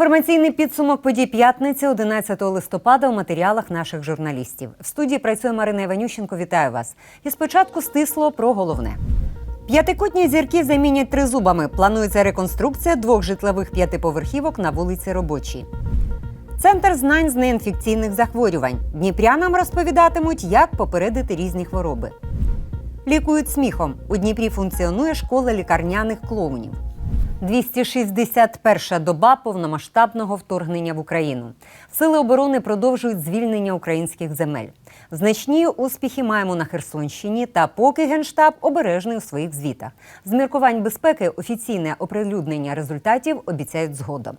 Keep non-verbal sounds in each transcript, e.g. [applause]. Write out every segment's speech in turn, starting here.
Інформаційний підсумок подій п'ятниці 11 листопада у матеріалах наших журналістів. В студії працює Марина Іванющенко. Вітаю вас. І спочатку стисло про головне. П'ятикутні зірки замінять тризубами. Планується реконструкція двох житлових п'ятиповерхівок на вулиці Робочій. Центр знань з неінфекційних захворювань. Дніпрянам розповідатимуть, як попередити різні хвороби. Лікують сміхом. У Дніпрі функціонує школа лікарняних клоунів. 261-ша доба повномасштабного вторгнення в Україну. Сили оборони продовжують звільнення українських земель. Значні успіхи маємо на Херсонщині, та поки генштаб обережний у своїх звітах. З міркувань безпеки офіційне оприлюднення результатів обіцяють згодом.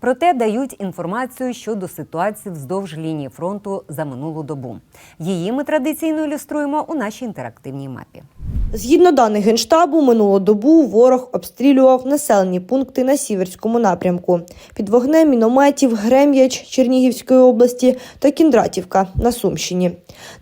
Проте дають інформацію щодо ситуації вздовж лінії фронту за минулу добу. Її ми традиційно ілюструємо у нашій інтерактивній мапі. Згідно даних Генштабу, минулу добу ворог обстрілював населені пункти на Сіверському напрямку. Під вогнем мінометів Грем'яч Чернігівської області та Кіндратівка на Сумщині.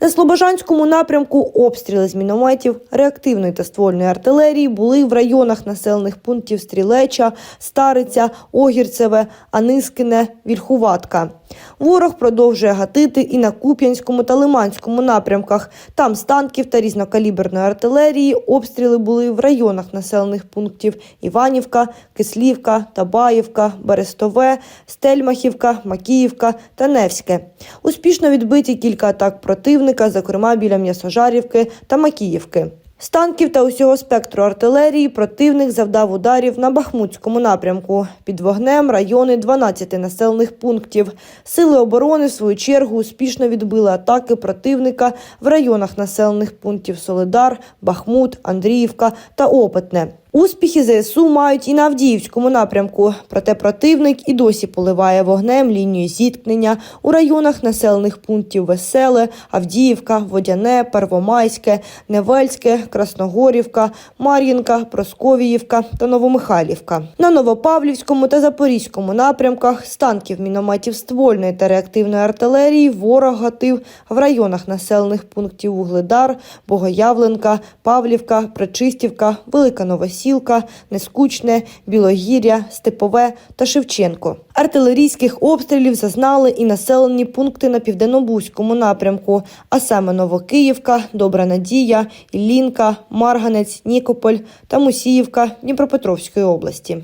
На Слобожанському напрямку обстріли з мінометів, реактивної та ствольної артилерії були в районах населених пунктів Стрілеча, Стариця, Огірцеве, Анискине, Вільхуватка. Ворог продовжує гатити і на Куп'янському та Лиманському напрямках. Там з танків та різнокаліберної артилерії обстріли були в районах населених пунктів Іванівка, Кислівка, Табаївка, Берестове, Стельмахівка, Макіївка та Невське. Успішно відбиті кілька атак противника, зокрема біля М'ясожарівки та Макіївки. З танків та усього спектру артилерії противник завдав ударів на Бахмутському напрямку. Під вогнем райони 12 населених пунктів. Сили оборони, в свою чергу, успішно відбили атаки противника в районах населених пунктів Солидар, Бахмут, Андріївка та Опитне. Успіхи ЗСУ мають і на Авдіївському напрямку. Проте противник і досі поливає вогнем лінію зіткнення у районах населених пунктів Веселе, Авдіївка, Водяне, Первомайське, Невельське, Красногорівка, Мар'їнка, Просковіївка та Новомихайлівка. На Новопавлівському та Запорізькому напрямках з танків, мінометів ствольної та реактивної артилерії ворог гатив в районах населених пунктів Вугледар, Богоявленка, Павлівка, Пречистівка, Велика Новосілка, Нескучне, Білогір'я, Степове та Шевченко. Артилерійських обстрілів зазнали і населені пункти на південнобузькому напрямку, а саме Новокиївка, Добра Надія, Іллінка, Марганець, Нікополь та Мусіївка Дніпропетровської області.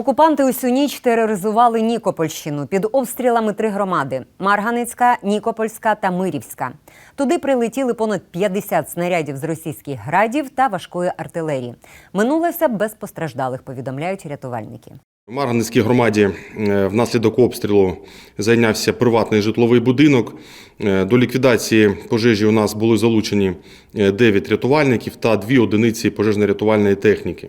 Окупанти усю ніч тероризували Нікопольщину під обстрілами три громади: Марганецька, Нікопольська та Мирівська. Туди прилетіли понад 50 снарядів з російських градів та важкої артилерії. Минулося без постраждалих, повідомляють рятувальники. В Марганецькій громаді е, внаслідок обстрілу зайнявся приватний житловий будинок. Е, До ліквідації пожежі у нас були залучені 9 рятувальників та 2 одиниці пожежно-рятувальної техніки.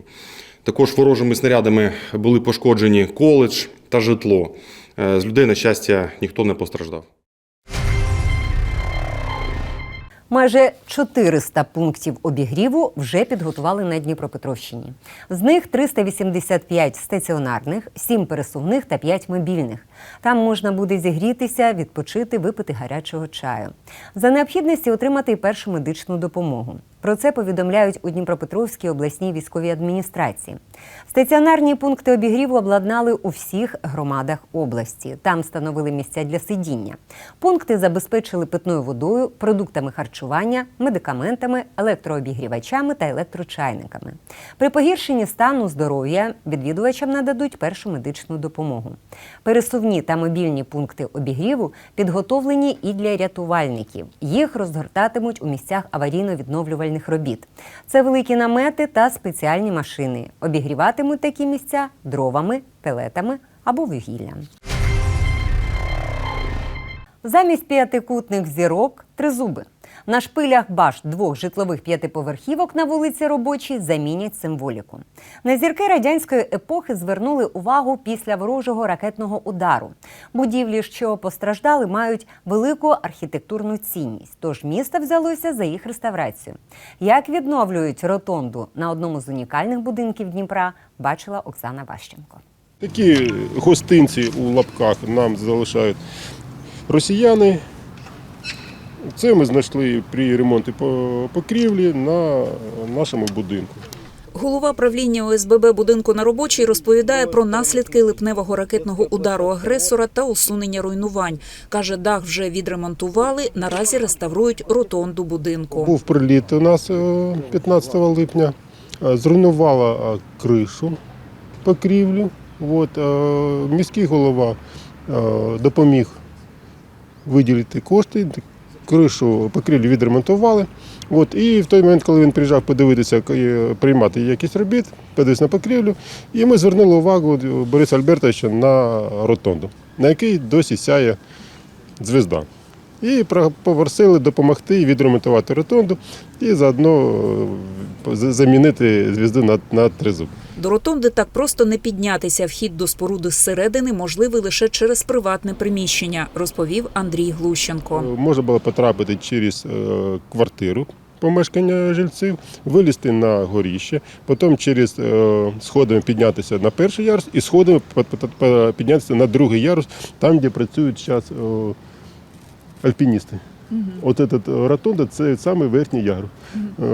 Також ворожими снарядами були пошкоджені коледж та житло. Е, З людей, на щастя, ніхто не постраждав. Майже 400 пунктів обігріву вже підготували на Дніпропетровщині. З них 385 стаціонарних, 7 пересувних та 5 мобільних. Там можна буде зігрітися, відпочити, випити гарячого чаю. За необхідності отримати і першу медичну допомогу. Про це повідомляють у Дніпропетровській обласній військовій адміністрації. Стаціонарні пункти обігріву обладнали у всіх громадах області. Там встановили місця для сидіння. Пункти забезпечили питною водою, продуктами харчування, медикаментами, електрообігрівачами та електрочайниками. При погіршенні стану здоров'я відвідувачам нададуть першу медичну допомогу. Пересувні та мобільні пункти обігріву підготовлені і для рятувальників. Їх розгортатимуть у місцях аварійно-відновлювальних робіт. Це великі намети та спеціальні машини. Обігріватимуть такі місця дровами, пелетами або вугіллям. Замість п'ятикутних зірок тризуби. На шпилях башт двох житлових п'ятиповерхівок на вулиці Робочій замінять символіку. На зірки радянської епохи звернули увагу після ворожого ракетного удару. Будівлі, що постраждали, мають велику архітектурну цінність. Тож місто взялося за їх реставрацію. Як відновлюють ротонду на одному з унікальних будинків Дніпра, бачила Оксана Ващенко. Такі гостинці у лапках нам залишають росіяни. Це ми знайшли при ремонті покрівлі на нашому будинку. Голова правління ОСББ будинку на робочій розповідає про наслідки липневого ракетного удару агресора та усунення руйнувань. Каже, дах вже відремонтували. Наразі реставрують ротонду будинку. Був приліт у нас е, 15 липня, Е, зруйнувала е, кришу покрівлю. От, е, міський голова е, допоміг виділити кошти, кришу покрівлю відремонтували. От, і в той момент, коли він приїжджав подивитися, е, приймати якісь робіт, подивитися на покрівлю, і ми звернули увагу Бориса Альбертовича на ротонду, на якій досі сяє звізда. І про- попросили допомогти відремонтувати ротонду і заодно е, замінити звізду на, на тризуб. До ротонди так просто не піднятися. Вхід до споруди зсередини можливий лише через приватне приміщення, розповів Андрій Глущенко. Можна було потрапити через е, квартиру помешкання жильців, вилізти на горіще, потім через е, сходами піднятися на перший ярус і сходами піднятися на другий ярус, там, де працюють зараз альпіністи. От этот ротонда це саме верхній ярус. Е,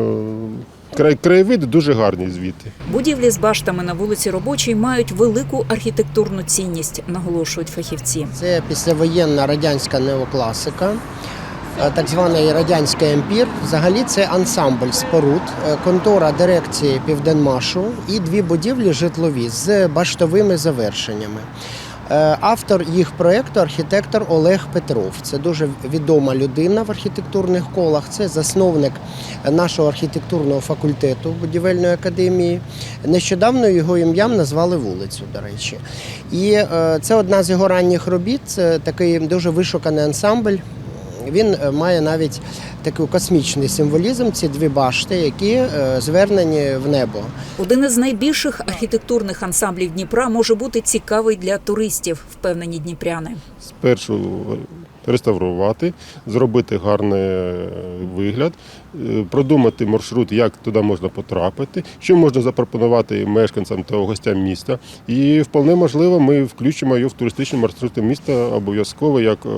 Край, краєвиди дуже гарні звідти. Будівлі з баштами на вулиці Робочій мають велику архітектурну цінність, наголошують фахівці. Це післявоєнна радянська неокласика, е, так званий радянський емпір. Взагалі це ансамбль споруд, е, контора дирекції Південмашу і дві будівлі житлові з баштовими завершеннями. Е, Автор їх проєкту архітектор Олег Петров. Це дуже відома людина в архітектурних колах. Це засновник нашого архітектурного факультету будівельної академії. Нещодавно його ім'ям назвали вулицю, до речі. І е, це одна з його ранніх робіт. Це такий дуже вишуканий ансамбль. Він е, має навіть такий космічний символізм. Ці дві башти, які е, звернені в небо. Один із найбільших архітектурних ансамблів Дніпра може бути цікавий для туристів, впевнені дніпряни. Спершу реставрувати, зробити гарний е, вигляд, е, продумати маршрут, як туди можна потрапити, що можна запропонувати мешканцям та гостям міста. І вполне можливо, ми включимо його в туристичні маршрути міста обов'язково як е,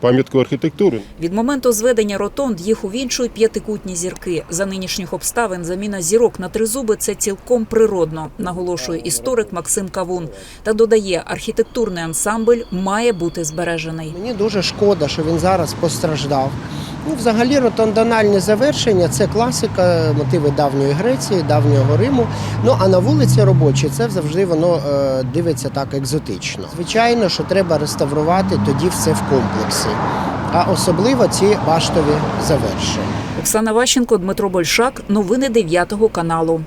пам'ятку архітектури. Від моменту зведення ротонд їх увінчують п'ятикутні зірки. За нинішніх обставин заміна зірок на тризуби це цілком природно, наголошує історик Максим Кавун. Та додає, архітектурний ансамбль має бути збережений. Мені дуже шкода, що він зараз постраждав. Ну, взагалі, ротондональні завершення це класика, мотиви давньої Греції, давнього Риму. Ну а на вулиці робочій це завжди воно е, дивиться так екзотично. Звичайно, що треба реставрувати тоді все в комплексі, а особливо ці баштові завершення. Оксана Ващенко, Дмитро Большак. Новини 9 каналу.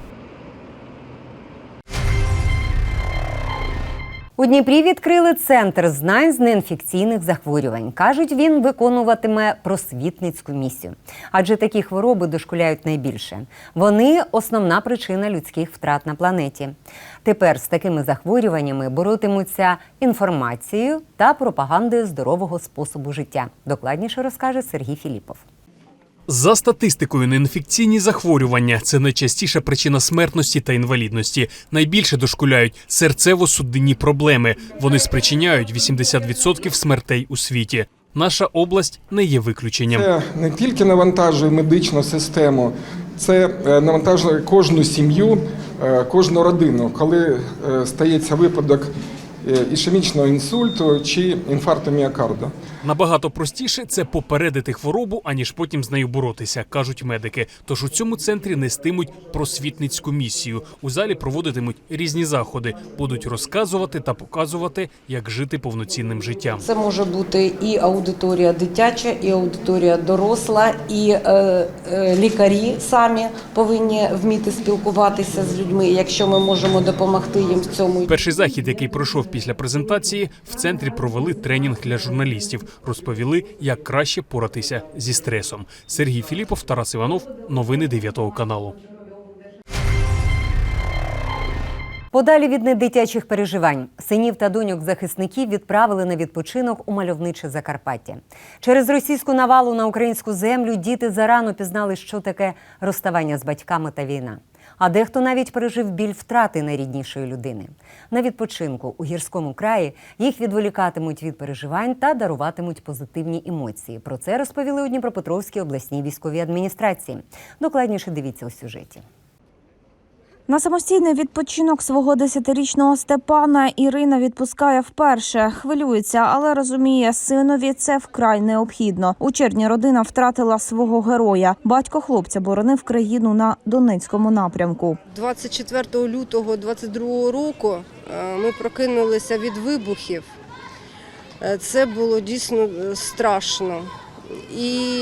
У Дніпрі відкрили центр знань з неінфекційних захворювань. Кажуть, він виконуватиме просвітницьку місію. Адже такі хвороби дошкуляють найбільше. Вони основна причина людських втрат на планеті. Тепер з такими захворюваннями боротимуться інформацією та пропагандою здорового способу життя. Докладніше розкаже Сергій Філіпов. За статистикою, неінфекційні захворювання це найчастіша причина смертності та інвалідності. Найбільше дошкуляють серцево-судинні проблеми. Вони спричиняють 80% смертей у світі. Наша область не є виключенням. Це не тільки навантажує медичну систему, це е, навантажує кожну сім'ю, е, кожну родину, коли е, стається випадок ішемічного інсульту чи інфаркту міокарду. Набагато простіше це попередити хворобу, аніж потім з нею боротися, кажуть медики. Тож у цьому центрі нестимуть просвітницьку місію. У залі проводитимуть різні заходи, будуть розказувати та показувати, як жити повноцінним життям. Це може бути і аудиторія дитяча, і аудиторія доросла, і е, е, лікарі самі повинні вміти спілкуватися з людьми, якщо ми можемо допомогти їм в цьому. Перший захід, який пройшов після презентації, в центрі провели тренінг для журналістів. Розповіли, як краще поратися зі стресом. Сергій Філіпов, Тарас Іванов. Новини 9 каналу. Подалі від недитячих переживань синів та доньок захисників відправили на відпочинок у мальовниче Закарпаття. Через російську навалу на українську землю діти зарано пізнали, що таке розставання з батьками та війна. А дехто навіть пережив біль втрати найріднішої людини. На відпочинку у гірському краї їх відволікатимуть від переживань та даруватимуть позитивні емоції. Про це розповіли у Дніпропетровській обласній військовій адміністрації. Докладніше дивіться у сюжеті. На самостійний відпочинок свого десятирічного Степана Ірина відпускає вперше. Хвилюється, але розуміє, синові це вкрай необхідно. У червні родина втратила свого героя. Батько хлопця боронив країну на Донецькому напрямку. 24 лютого 22 року е, ми прокинулися від вибухів. Е, Це було дійсно е, страшно. І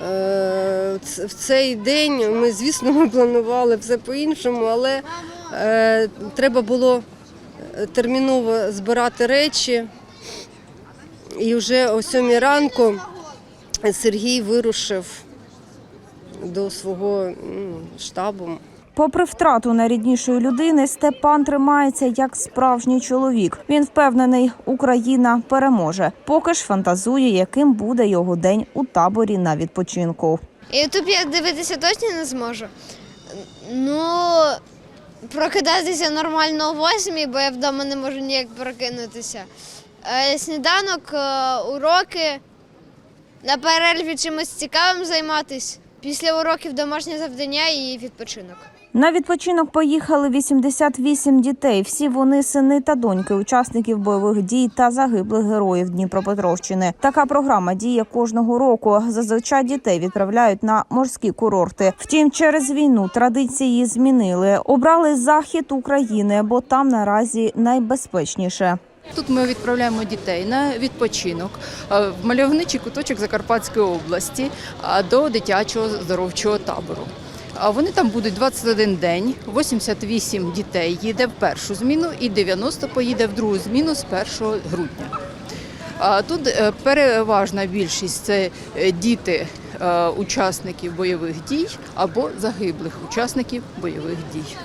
в цей день ми, звісно, ми планували все по-іншому, але е, треба було е, терміново збирати речі. І вже о сьомій ранку Сергій вирушив до свого штабу. Попри втрату найріднішої людини, Степан тримається як справжній чоловік. Він впевнений, Україна переможе. Поки ж фантазує, яким буде його день у таборі на відпочинку. Ютуб я дивитися точно не зможу. Ну, прокидатися нормально о восьмій, бо я вдома не можу ніяк прокинутися. Е, Сніданок, е, уроки, на перерві чимось цікавим займатися. Після уроків домашнє завдання і відпочинок. На відпочинок поїхали 88 дітей. Всі вони сини та доньки учасників бойових дій та загиблих героїв Дніпропетровщини. Така програма діє кожного року. Зазвичай дітей відправляють на морські курорти. Втім, через війну традиції змінили. Обрали захід України, бо там наразі найбезпечніше. Тут ми відправляємо дітей на відпочинок е, в мальовничий куточок Закарпатської області до дитячого здоровчого табору. Вони там будуть 21 день, 88 дітей їде в першу зміну і 90 поїде в другу зміну з 1 грудня. Тут е, переважна більшість це е, діти е, учасників бойових дій або загиблих учасників бойових дій.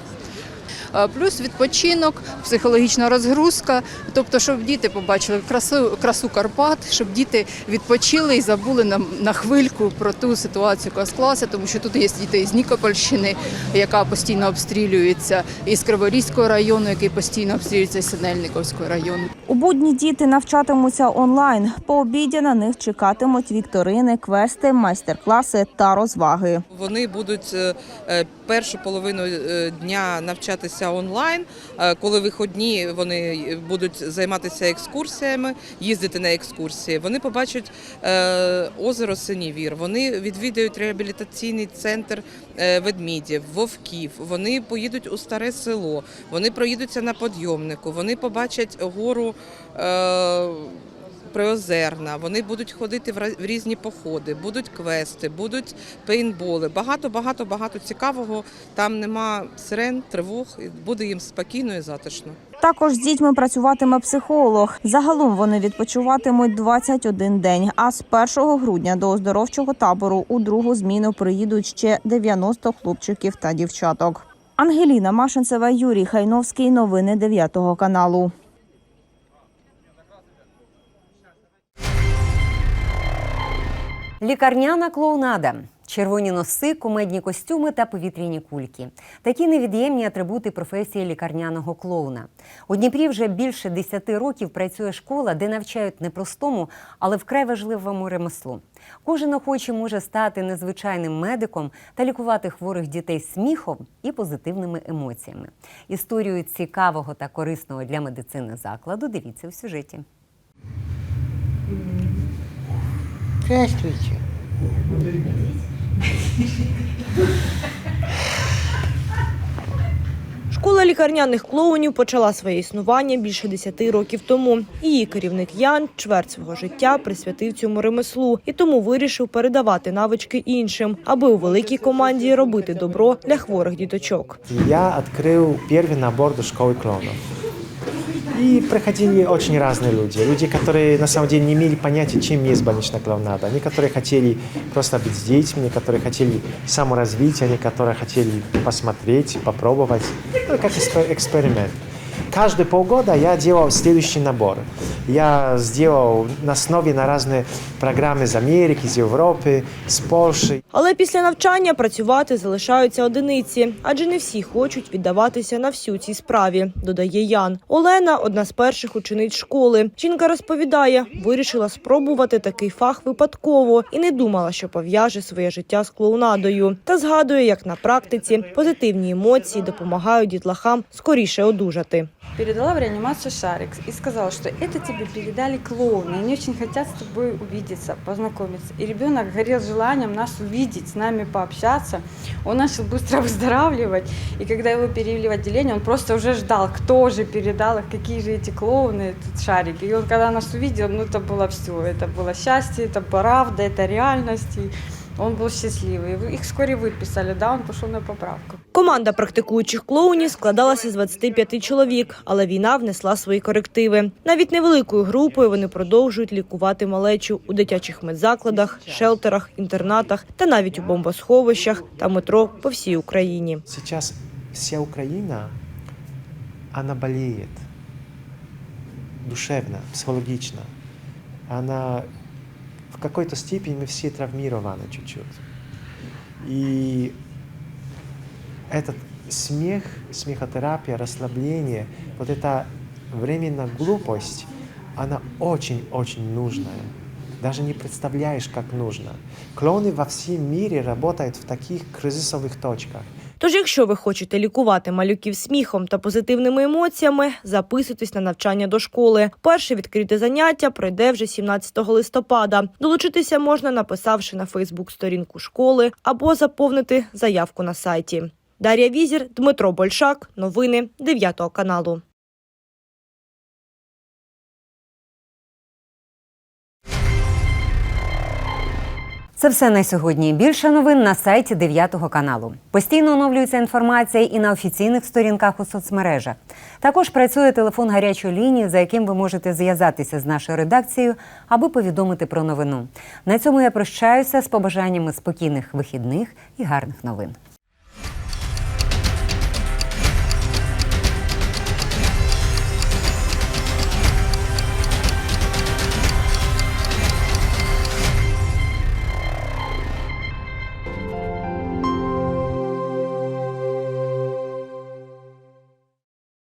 Е, Плюс відпочинок, психологічна розгрузка, тобто, щоб діти побачили красу, красу Карпат, щоб діти відпочили і забули на, на хвильку про ту ситуацію, яка склалася, тому що тут є діти з Нікопольщини, яка постійно обстрілюється, із Криворізького району, який постійно обстрілюється, і Синельниковського району. У будні діти навчатимуться онлайн. По обіді на них чекатимуть вікторини, квести, майстер-класи та розваги. Вони будуть е, е, першу половину дня навчатися онлайн. Е, Коли виходні, вони будуть займатися екскурсіями, їздити на екскурсії. Вони побачать е, озеро Синівір. Вони відвідають реабілітаційний центр е, ведмідів, вовків. Вони поїдуть у старе село. Вони проїдуться на підйомнику. Вони побачать гору. Приозерна, вони будуть ходити в різні походи, будуть квести, будуть пейнтболи. Багато, багато, багато цікавого. Там нема сирен, тривог, буде їм спокійно і затишно. Також з дітьми працюватиме психолог. Загалом вони відпочиватимуть 21 день. А з 1 грудня до оздоровчого табору у другу зміну приїдуть ще 90 хлопчиків та дівчаток. Ангеліна Машинцева, Юрій Хайновський. Новини 9 каналу. Лікарняна клоунада. Червоні носи, кумедні костюми та повітряні кульки такі невід'ємні атрибути професії лікарняного клоуна. У Дніпрі вже більше 10 років працює школа, де навчають не простому, але вкрай важливому ремеслу. Кожен охочий може стати незвичайним медиком та лікувати хворих дітей сміхом і позитивними емоціями. Історію цікавого та корисного для медицини закладу дивіться у сюжеті. Здравствуйте. Школа лікарняних клоунів почала своє існування більше 10 років тому. Її керівник Ян чверть свого життя присвятив цьому ремеслу і тому вирішив передавати навички іншим, аби у великій команді робити добро для хворих діточок. Я открыл первый набор до школы клоунов. И приходили очень разные люди. Люди, которые на самом деле не имели понятия, чем есть больничная клоунада. Они, которые хотели просто быть с детьми, которые хотели саморазвития, они, которые хотели посмотреть, попробовать. Ну, как экспер- эксперимент. каждые полгода я делал следующий набор. Я сделал на основе на разные программы из Америки, из Европы, с Польши. Але після навчання працювати залишаються одиниці, адже не всі хочуть віддаватися на всю цій справі, додає Ян. Олена одна з перших учениць школи. Жінка розповідає, вирішила спробувати такий фах випадково і не думала, що пов'яже своє життя з клоунадою. Та згадує, як на практиці позитивні емоції допомагають дітлахам скоріше одужати. Передала в реанимацию шарик и сказала, что это тебе передали клоуны. Они очень хотят с тобой увидеться, познакомиться. И ребенок горел желанием нас увидеть, с нами пообщаться. Он начал быстро [laughs] выздоравливать. И когда его перевели в отделение, он просто уже ждал, кто же передал их, какие же эти клоуны, этот шарик. И он, когда нас увидел, ну это было все. Это было счастье, это правда, это реальность. И он был счастливый. Их вскоре выписали, да, он пошел на поправку. Команда практикуючих клоунів складалася з 25 чоловік, але війна внесла свої корективи. Навіть невеликою групою вони продовжують лікувати малечу у дитячих медзакладах, шелтерах, інтернатах та навіть у бомбосховищах та метро по всій Україні. Сейчас вся Украина, она болеет. Душевно, психологично. Она в какой-то степени мы все травмированы чуть-чуть. И этот смех, смехотерапия, расслабление, вот эта временная глупость, она очень-очень нужная. Даже не представляешь, как нужно. Клоуны во всем мире работают в таких кризисовых точках. Тож, якщо ви хочете лікувати малюків сміхом та позитивними емоціями, записуйтесь на навчання до школи. Перше відкрите заняття пройде вже 17 листопада. Долучитися можна, написавши на Фейсбук сторінку школи або заповнити заявку на сайті. Дар'я Візір, Дмитро Большак. Новини 9 каналу. Це все на сьогодні. Більше новин на сайті 9 каналу. Постійно оновлюється інформація і на офіційних сторінках у соцмережах. Також працює телефон гарячої лінії, за яким ви можете зв'язатися з нашою редакцією, аби повідомити про новину. На цьому я прощаюся з побажаннями спокійних вихідних і гарних новин.